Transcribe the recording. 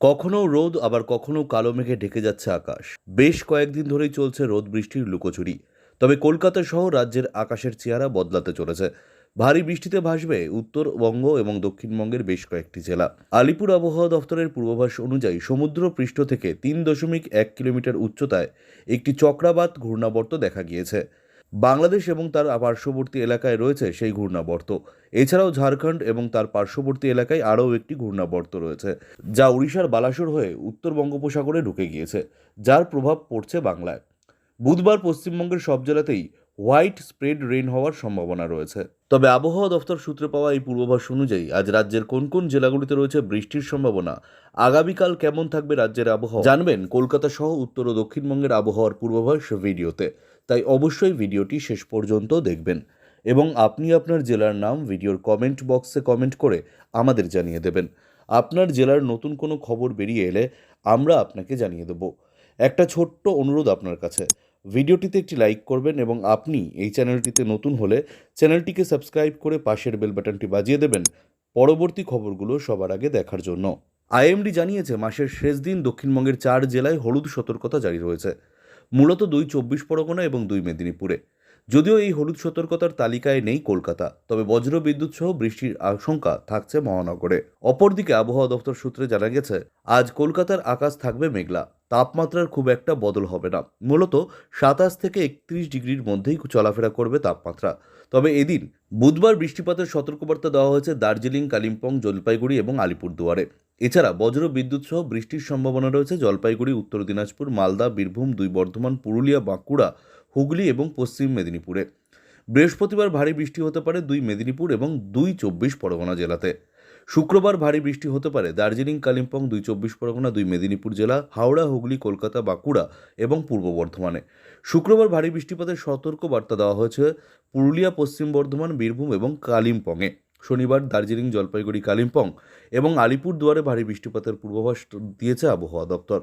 কখনো রোদ, আবার কখনো কালো মেঘে ঢেকে যাচ্ছে আকাশ। বেশ কয়েকদিন ধরেই চলছে রোদ বৃষ্টির লুকোচুরি। তবে কলকাতা সহ রাজ্যের আকাশের চেহারা বদলাতে চলেছে। ভারী বৃষ্টিতে ভাসবে উত্তরবঙ্গ এবং দক্ষিণবঙ্গের বেশ কয়েকটি জেলা। আলিপুর আবহাওয়া দফতরের পূর্বাভাস অনুযায়ী সমুদ্র পৃষ্ঠ থেকে তিন দশমিক এক কিলোমিটার উচ্চতায় একটি চক্রাবাত ঘূর্ণাবর্ত দেখা গিয়েছে। বাংলাদেশ এবং তার পার্শ্ববর্তী এলাকায় রয়েছে সেই ঘূর্ণাবর্ত। এছাড়াও ঝাড়খণ্ড এবং তার পার্শ্ববর্তী এলাকায় আরও একটি ঘূর্ণাবর্ত রয়েছে, যা উড়িষ্যার বালাসোর হয়ে উত্তর বঙ্গোপসাগরে ঢুকে গিয়েছে, যার প্রভাব পড়ছে বাংলায়। বুধবার পশ্চিমবঙ্গের সব জেলাতেই হোয়াইট স্প্রেড রেন হওয়ার সম্ভাবনা রয়েছে। তবে আবহাওয়া দফতর সূত্রে পাওয়া এই পূর্বাভাস অনুযায়ী আজ রাজ্যের কোন কোন জেলাগুলিতে রয়েছে বৃষ্টির সম্ভাবনা, আগামীকাল কেমন থাকবে রাজ্যের আবহাওয়া, জানবেন কলকাতা সহ উত্তর ও দক্ষিণবঙ্গের আবহাওয়ার পূর্বাভাস ভিডিওতে। তাই অবশ্যই ভিডিওটি শেষ পর্যন্ত দেখবেন এবং আপনি আপনার জেলার নাম ভিডিওর কমেন্ট বক্সে কমেন্ট করে আমাদের জানিয়ে দেবেন। আপনার জেলার নতুন কোনো খবর বেরিয়ে এলে আমরা আপনাকে জানিয়ে দেব। একটা ছোট্ট অনুরোধ আপনার কাছে। ভিডিওটিতে একটি লাইক করবেন এবং আপনি এই চ্যানেলটিতে নতুন হলে চ্যানেলটিকে সাবস্ক্রাইব করে পাশের বেল বাটনটি বাজিয়ে দেবেন। পরবর্তী খবরগুলো সবার আগে দেখার জন্য। আইএমডি জানিয়েছে, মাসের শেষ দিন দক্ষিণবঙ্গের চার জেলায় হলুদ সতর্কতা জারি রয়েছে মূলত দুই চব্বিশ পরগনা এবং দুই মেদিনীপুরে। যদিও এই হলুদ সতর্কতার তালিকায় নেই কলকাতা, তবে বজ্র বিদ্যুৎ সহ বৃষ্টির আশঙ্কা থাকছে মহানগরে। অপরদিকে আবহাওয়া দফতর সূত্রে জানা গেছে, আজ কলকাতার আকাশ থাকবে মেঘলা। তাপমাত্রার খুব একটা বদল হবে না। মূলত সাতাশ থেকে একত্রিশ ডিগ্রির মধ্যেই চলাফেরা করবে তাপমাত্রা। তবে এদিন বুধবার বৃষ্টিপাতের সতর্কবার্তা দেওয়া হয়েছে দার্জিলিং, কালিম্পং, জলপাইগুড়ি এবং আলিপুরদুয়ারে। এছাড়া বজ্র, বিদ্যুৎ সহ বৃষ্টির সম্ভাবনা রয়েছে জলপাইগুড়ি, উত্তর দিনাজপুর, মালদা, বীরভূম দুই বর্ধমান পুরুলিয়া, বাঁকুড়া, হুগলি এবং পশ্চিম মেদিনীপুরে। বৃহস্পতিবার ভারী বৃষ্টি হতে পারে দুই মেদিনীপুর এবং দুই চব্বিশ পরগনা জেলাতে। শুক্রবার ভারী বৃষ্টি হতে পারে। দার্জিলিং, কালিম্পং, দুই চব্বিশ পরগনা, দুই মেদিনীপুর জেলা, হাওড়া, হুগলি, কলকাতা, বাঁকুড়া এবং পূর্ব বর্ধমানে। শুক্রবার ভারী বৃষ্টিপাতের সতর্ক বার্তা দেওয়া হয়েছে পুরুলিয়া, পশ্চিম বর্ধমান, বীরভূম এবং কালিম্পংয়ে। শনিবার দার্জিলিং, জলপাইগুড়ি, কালিম্পং এবং আলিপুরদুয়ারে ভারী বৃষ্টিপাতের পূর্বাভাস দিয়েছে আবহাওয়া দপ্তর।